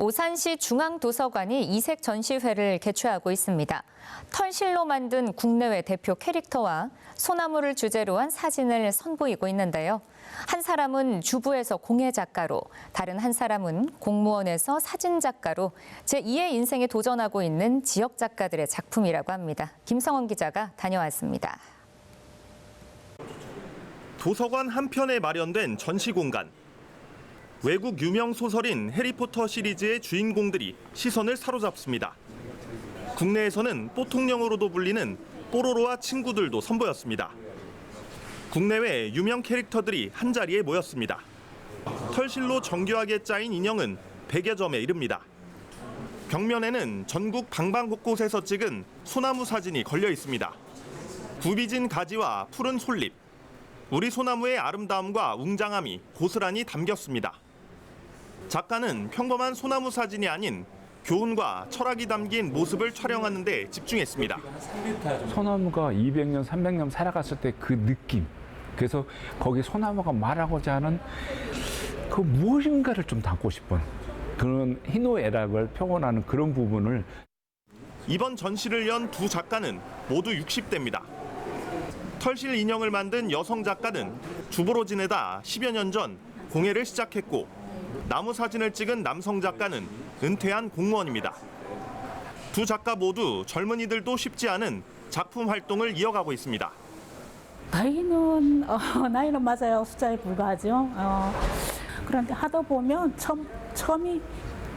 오산시 중앙도서관이 이색 전시회를 개최하고 있습니다. 털실로 만든 국내외 대표 캐릭터와 소나무를 주제로 한 사진을 선보이고 있는데요. 한 사람은 주부에서 공예 작가로, 다른 한 사람은 공무원에서 사진 작가로 제2의 인생에 도전하고 있는 지역 작가들의 작품이라고 합니다. 김성원 기자가 다녀왔습니다. 도서관 한편에 마련된 전시 공간. 외국 유명 소설인 해리포터 시리즈의 주인공들이 시선을 사로잡습니다. 국내에서는 뽀통령으로도 불리는 뽀로로와 친구들도 선보였습니다. 국내외 유명 캐릭터들이 한 자리에 모였습니다. 털실로 정교하게 짜인 인형은 100여 점에 이릅니다. 벽면에는 전국 방방곳곳에서 찍은 소나무 사진이 걸려 있습니다. 굽이진 가지와 푸른 솔잎, 우리 소나무의 아름다움과 웅장함이 고스란히 담겼습니다. 작가는 평범한 소나무 사진이 아닌 교훈과 철학이 담긴 모습을 촬영하는 데 집중했습니다. 소나무가 200년, 300년 살아갔을 때 그 느낌. 그래서 거기 소나무가 말하고자 하는 그 무엇인가를 좀 담고 싶은 그런 희노애락을 표현하는 그런 부분을 이번 전시를 연 두 작가는 모두 60대입니다. 털실 인형을 만든 여성 작가는 주부로 지내다 10여 년 전 공예를 시작했고 나무 사진을 찍은 남성 작가는 은퇴한 공무원입니다. 두 작가 모두 젊은이들도 쉽지 않은 작품 활동을 이어가고 있습니다. 나이는 어, 나이는 맞아요 숫자에 불과하죠. 어, 그런데 하다 보면 처음 처음이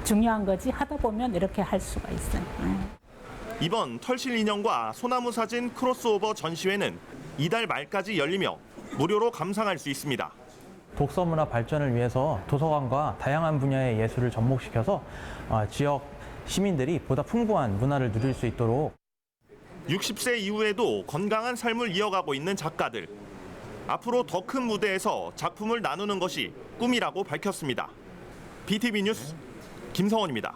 중요한 거지 하다 보면 이렇게 할 수가 있어요. 예. 이번 털실 인형과 소나무 사진 크로스오버 전시회는 이달 말까지 열리며 무료로 감상할 수 있습니다. 독서 문화 발전을 위해서 도서관과 다양한 분야의 예술을 접목시켜서 어, 지역 시민들이 보다 풍부한 문화를 누릴 수 있도록 60세 이후에도 건강한 삶을 이어가고 있는 작가들. 앞으로 더 큰 무대에서 작품을 나누는 것이 꿈이라고 밝혔습니다. BTV 뉴스 김성원입니다.